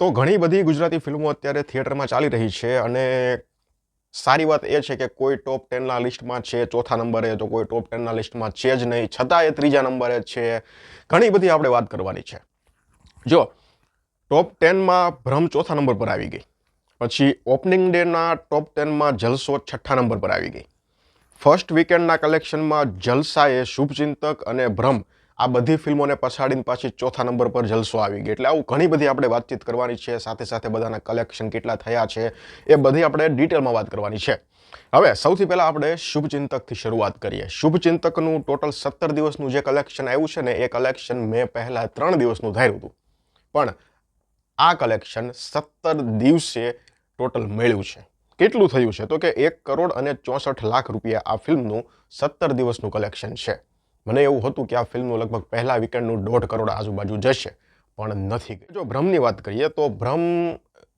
તો ઘણી બધી ગુજરાતી ફિલ્મો અત્યારે થિયેટરમાં ચાલી રહી છે અને સારી વાત એ છે કે કોઈ ટોપ ટેનના લિસ્ટમાં છે, ચોથા નંબરે તો કોઈ ટોપ ટેનના લિસ્ટમાં છે જ નહીં. છતાં એ ત્રીજા નંબરે છે. ઘણી બધી આપણે વાત કરવાની છે. જો ટોપ ટેનમાં ભ્રમ ચોથા નંબર પર આવી ગઈ. પછી ઓપનિંગ ડેના ટોપ ટેનમાં જલસો છઠ્ઠા નંબર પર આવી ગઈ. ફર્સ્ટ વીકેન્ડના કલેક્શનમાં જલસાએ શુભચિંતક અને ભ્રમ આ બધી ફિલ્મોને પછાડીને પાછી ચોથા નંબર પર જલસો આવી ગઈ એટલે આવું ઘણી બધી આપણે વાતચીત કરવાની છે, સાથે સાથે બધાના કલેક્શન કેટલા થયા છે, એ બધી આપણે ડિટેલમાં વાત કરવાની છે. હવે સૌથી પહેલાં આપણે શુભચિંતકથી શરૂઆત કરીએ. શુભચિંતકનું ટોટલ સત્તર દિવસનું જે કલેક્શન આવ્યું છે ને, એ કલેક્શન મેં પહેલાં ત્રણ દિવસનું ધાર્યું હતું. પણ આ કલેક્શન સત્તર દિવસે ટોટલ મેળ્યું છે. કેટલું થયું છે? તો કે એક કરોડ અને ચોસઠ લાખ રૂપિયા આ ફિલ્મનું સત્તર દિવસનું કલેક્શન છે. મને એવું હતું કે આ ફિલ્મનું લગભગ પહેલા વીકેન્ડનું દોઢ કરોડ આજુબાજુ જશે, પણ નથી. જો ભ્રમની વાત કરીએ તો ભ્રમ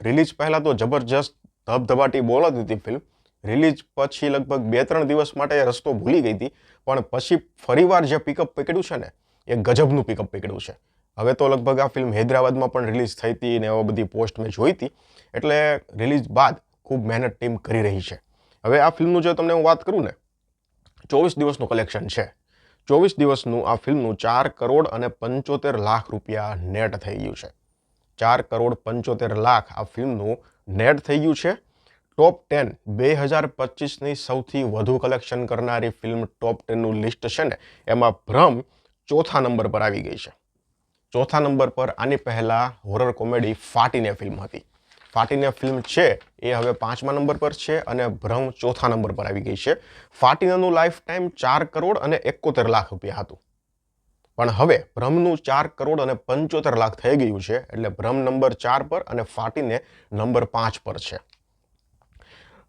રિલીઝ પહેલાં તો જબરજસ્ત ધબધબાટી બોલાતી હતી ફિલ્મ. રિલીઝ પછી લગભગ બે ત્રણ દિવસ માટે રસ્તો ભૂલી ગઈ હતી, પણ પછી ફરીવાર જે પિકઅપ પકડ્યું છે ને, એ ગજબનું પિકઅપ પકડ્યું છે. હવે તો લગભગ આ ફિલ્મ હૈદરાબાદમાં પણ રિલીઝ થઈ હતી ને એવા બધી પોસ્ટ મેં જોઈ હતી, એટલે રિલીઝ બાદ ખૂબ મહેનત ટીમ કરી રહી છે. હવે આ ફિલ્મનું જો તમને હું વાત કરું ને, ચોવીસ દિવસનું કલેક્શન છે. ચોવીસ દિવસનું આ ફિલ્મનું ચાર કરોડ અને પંચોતેર લાખ રૂપિયા નેટ થઈ ગયું છે. ચાર કરોડ પંચોતેર લાખ આ ફિલ્મનું નેટ થઈ ગયું છે. ટોપ ટેન બે હજાર પચીસની સૌથી વધુ કલેક્શન કરનારી ફિલ્મ ટોપ ટેનનું લિસ્ટ છે ને, એમાં ભ્રમ ચોથા નંબર પર આવી ગઈ છે. ચોથા નંબર પર આની પહેલાં હોરર કોમેડી ફાટીને ફિલ્મ હતી. ફાટીને ફિલ્મ છે એ હવે પાંચમા નંબર પર છે અને ભ્રમ ચોથા નંબર પર આવી ગઈ છે. ફાટીનાનું લાઈફ ટાઈમ ચાર કરોડ અને એકોતેર લાખ રૂપિયા હતું. પણ હવે ભ્રમનું ચાર કરોડ અને પંચોતેર લાખ થઈ ગયું છે એટલે ભ્રમ નંબર ચાર પર અને ફાટીને નંબર પાંચ પર છે.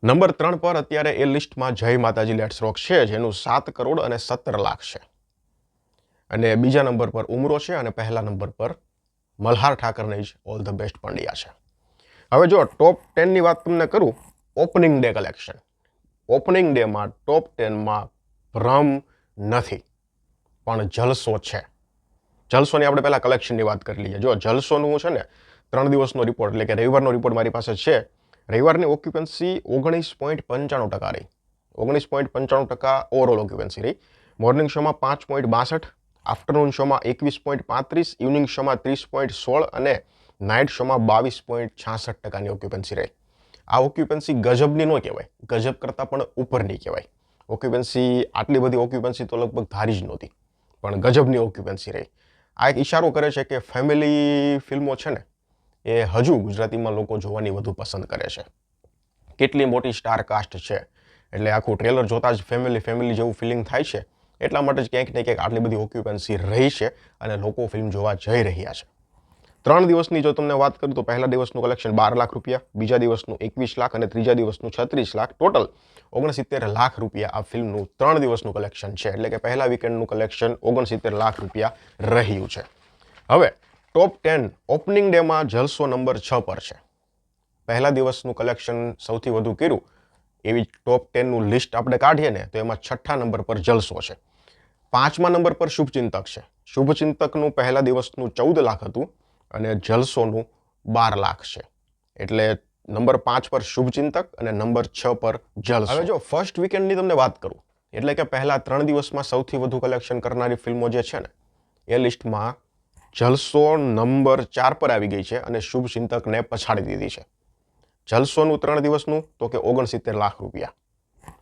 નંબર ત્રણ પર અત્યારે એ લિસ્ટમાં જય માતાજી લેટ્સ રોક છે જેનું સાત કરોડ અને સત્તર લાખ છે. અને બીજા નંબર પર ઉમરો છે અને પહેલા નંબર પર મલ્હાર ઠાકરને જ ઓલ ધ બેસ્ટ પંડ્યા છે. હવે જો ટોપ ટેનની વાત તમને કરું ઓપનિંગ ડે કલેક્શન ઓપનિંગ ડેમાં ટોપ ટેનમાં ભ્રમ નથી, પણ જલસો છે. જલસોની આપણે પહેલાં કલેક્શનની વાત કરી લઈએ. જો જલસોનું છે ને, ત્રણ દિવસનો રિપોર્ટ એટલે કે રવિવારનો રિપોર્ટ મારી પાસે છે. રવિવારની ઓક્યુપન્સી ઓગણીસ પોઈન્ટ પંચાણું ટકા રહી. ઓગણીસ પોઈન્ટ પંચાણું ટકા ઓવરઓલ ઓક્યુપન્સી રહી. મોર્નિંગ શોમાં પાંચ પોઈન્ટ બાસઠ આફ્ટરનૂન શોમાં એકવીસ પોઈન્ટ પાંત્રીસ ઇવનિંગ શોમાં ત્રીસ પોઈન્ટ સોળ અને નાઇટ શોમાં બાવીસ પોઈન્ટ છાસઠ ટકાની ઓક્યુપન્સી રહી. આ ઓક્યુપન્સી ગજબની ન કહેવાય. ગજબ કરતાં પણ ઉપરની કહેવાય. ઓક્યુપન્સી આટલી બધી ઓક્યુપન્સી તો લગભગ ધારી જ નહોતી. પણ ગજબની ઓક્યુપન્સી રહી. આ એક ઇશારો કરે છે કે ફેમિલી ફિલ્મો છે ને, એ હજુ ગુજરાતીમાં લોકો જોવાની વધુ પસંદ કરે છે. કેટલી મોટી સ્ટાર કાસ્ટ છે. એટલે આખું ટ્રેલર જોતાં જ ફેમિલી ફેમિલી જેવું ફિલિંગ થાય છે. એટલા માટે જ ક્યાંક ને ક્યાંક આટલી બધી ઓક્યુપન્સી રહી છે અને લોકો ફિલ્મ જોવા જઈ રહ્યા છે. ત્રણ દિવસની જો તમને વાત કરું તો પહેલા દિવસનું કલેક્શન બાર લાખ રૂપિયા, બીજા દિવસનું એકવીસ લાખ અને ત્રીજા દિવસનું છત્રીસ લાખ ટોટલ ઓગણસિત્તેર લાખ રૂપિયા આ ફિલ્મનું ત્રણ દિવસનું કલેક્શન છે. એટલે કે પહેલા વીકેન્ડનું કલેક્શન ઓગણસિત્તેર લાખ રૂપિયા રહ્યું છે. હવે ટોપ ટેન ઓપનિંગ ડેમાં જલસો નંબર છ પર છે. પહેલા દિવસનું કલેક્શન સૌથી વધુ કર્યું. એવી ટોપ ટેનનું લિસ્ટ આપણે કાઢીએ ને તો એમાં છઠ્ઠા નંબર પર જલસો છે. પાંચમા નંબર પર શુભચિંતક છે. શુભચિંતકનું પહેલા દિવસનું ચૌદ લાખ હતું. અને જલસોનું બાર લાખ છે. એટલે નંબર પાંચ પર શુભચિંતક અને નંબર છ પર જલ હવે જો ફર્સ્ટ વીકેન્ડની તમને વાત કરું, એટલે કે પહેલા ત્રણ દિવસમાં સૌથી વધુ કલેક્શન કરનારી ફિલ્મો જે છે ને, એ લિસ્ટમાં જલસો નંબર ચાર પર આવી ગઈ છે અને શુભચિંતકને પછાડી દીધી છે. જલસોનું ત્રણ દિવસનું તો કે ઓગણસિત્તેર લાખ રૂપિયા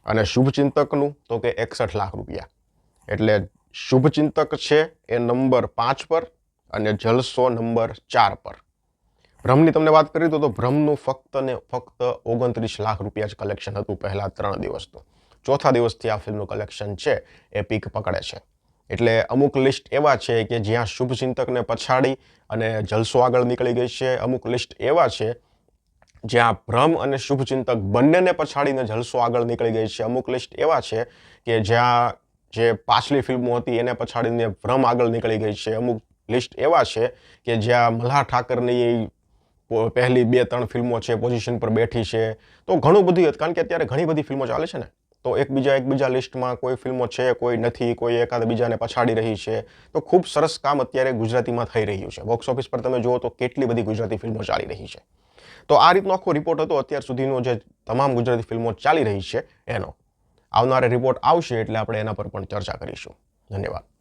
અને શુભચિંતકનું તો કે એકસઠ લાખ રૂપિયા. એટલે શુભચિંતક છે એ નંબર પાંચ પર અને જલસો નંબર ચાર પર. ભ્રમની તમને વાત કરી તો ભ્રમનું ફક્ત ને ફક્ત ઓગણત્રીસ લાખ રૂપિયા જ કલેક્શન હતું પહેલાં ત્રણ દિવસનું ચોથા દિવસથી આ ફિલ્મનું કલેક્શન છે, એ પીક પકડે છે. એટલે અમુક લિસ્ટ એવા છે કે જ્યાં શુભચિંતકને પછાડી અને જલસો આગળ નીકળી ગઈ છે. અમુક લિસ્ટ એવા છે જ્યાં ભ્રમ અને શુભચિંતક બંનેને પછાડીને જલસો આગળ નીકળી ગઈ છે. અમુક લિસ્ટ એવા છે કે જ્યાં જે પાછલી ફિલ્મો હતી એને પછાડીને ભ્રમ આગળ નીકળી ગઈ છે. અમુક લિસ્ટ એવા છે કે જ્યાં મલ્હાર ઠાકરની પહેલી બે ત્રણ ફિલ્મો છે, પોઝિશન પર બેઠી છે. તો ઘણું બધું કારણ કે અત્યારે ઘણી બધી ફિલ્મો ચાલે છે ને. તો એકબીજા એકબીજા લિસ્ટમાં કોઈ ફિલ્મો છે, કોઈ નથી, કોઈ એકાદ બીજાને પછાડી રહી છે. તો ખૂબ સરસ કામ અત્યારે ગુજરાતીમાં થઈ રહ્યું છે. બોક્સ ઓફિસ પર તમે જુઓ તો કેટલી બધી ગુજરાતી ફિલ્મો ચાલી રહી છે. તો આ રીતનો આખો રિપોર્ટ હતો. અત્યાર સુધીનો જે તમામ ગુજરાતી ફિલ્મો ચાલી રહી છે એનો. આવનારે રિપોર્ટ આવશે એટલે આપણે એના પર પણ ચર્ચા કરીશું. ધન્યવાદ.